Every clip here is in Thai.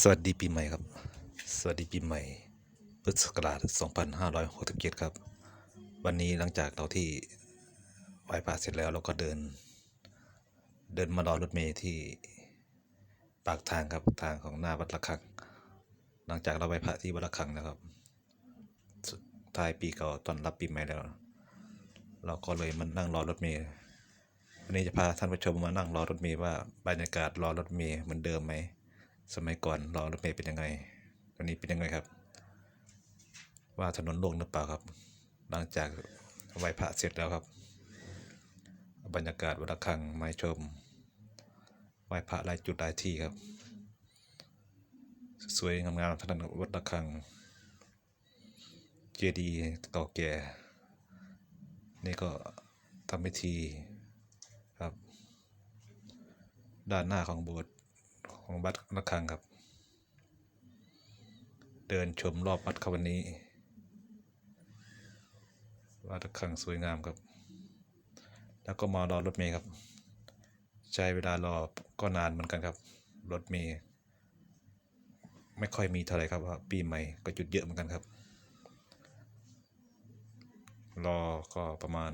สวัสดีปีใหม่ครับ สวัสดีปีใหม่พุทธศักราช 2567 ครับ วันนี้หลังจากเราที่ไหว้พระเสร็จแล้วเราก็เดิน เดินมารอรถเมล์ที่ปากทางครับทางของหน้าวัดระฆังหลังจากเราไหว้พระที่วัดระฆังนะครับ สุดท้ายปีเก่าตอนรับปีใหม่แล้ว เราก็เลยมานั่งรอรถเมล์วันนี้จะพาท่านผู้ชมมานั่งรอรถเมล์ว่าบรรยากาศรอรถเมล์เหมือนเดิมไหม สมัยก่อนรอรถเมล์เป็นยังไงตอนนี้เป็นยังไงครับ ว่าถนนโล่งหรือเปล่าครับ หลังจากไหว้พระเสร็จแล้วครับ บรรยากาศวัดระฆังมาชมไหว้พระหลายจุดหลายที่ครับ สวยงามๆท่านวัดระฆัง เจดีย์เก่าแก่นี่ก็ทำพิธีครับ ด้านหน้าของโบสถ์ ของวัดระฆังครับ เดินชมรอบวัดครับวันนี้ วัดระฆังสวยงามครับ แล้วก็มารอรถเมล์ครับ ใช้เวลารอก็นานเหมือนกันครับ รถเมล์ไม่ค่อยมีเท่าไหร่ครับปีใหม่ก็จุดเยอะเหมือนกันครับ รอก็ประมาณ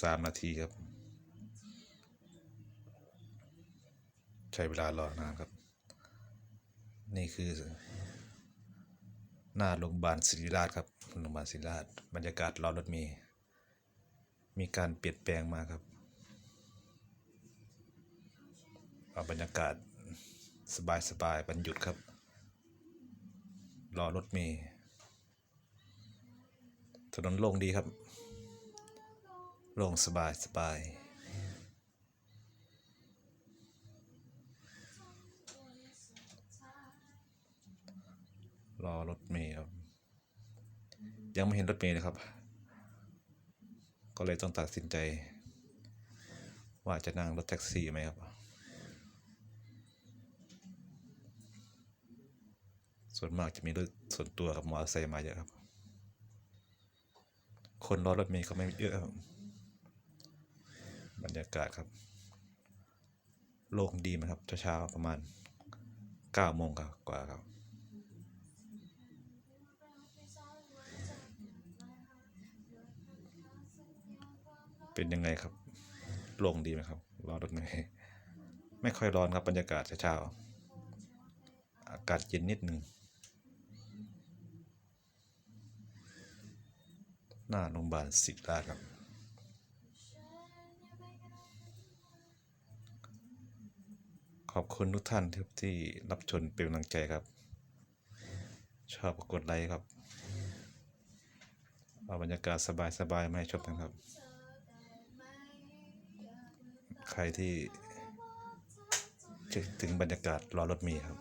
สามนาทีครับ ช้เวลารอนานครับ นี่คือ หน้าโรงพยาบาลศิริราชครับโรงพยาบาลศิริราชบรรยากาศรอรถเมล์มีการเปลี่ยนแปลงมาครับเอาบรรยากาศสบายๆบรรยุดครับ รอรถเมล์ถนนโล่งดีครับ โล่งสบายสบาย รอรถเมล์ครับ ยังไม่เห็นรถเมล์เลยครับ ก็เลยต้องตัดสินใจ ว่าจะนั่งรถแท็กซี่ไหมครับ ส่วนมากจะมีรถส่วนตัวกับมอเตอร์ไซค์มาเยอะครับ คนรอรถเมล์ก็ไม่เยอะครับบรรยากาศครับโล่งดีไหมครับเช้าๆประมาณ9โมงกว่าครับ เป็นยังไงครับโล่งดีไหมครับร้อรถเมล์ไม่ค่อยร้อนครับบรรยากาศเช้าอากาศเย็นนิดหนึ่งหน้าโรงพยาบาลศิริราชครับขอบคุณทุกท่านที่ที่รับชมเป็นกำลังใจครับ ชอบก็กดไลค์ครับเอาบรรยากาศสบายๆมาให้ชมกันครับ ใครที่ถึงบรรยากาศรอรถมีครับ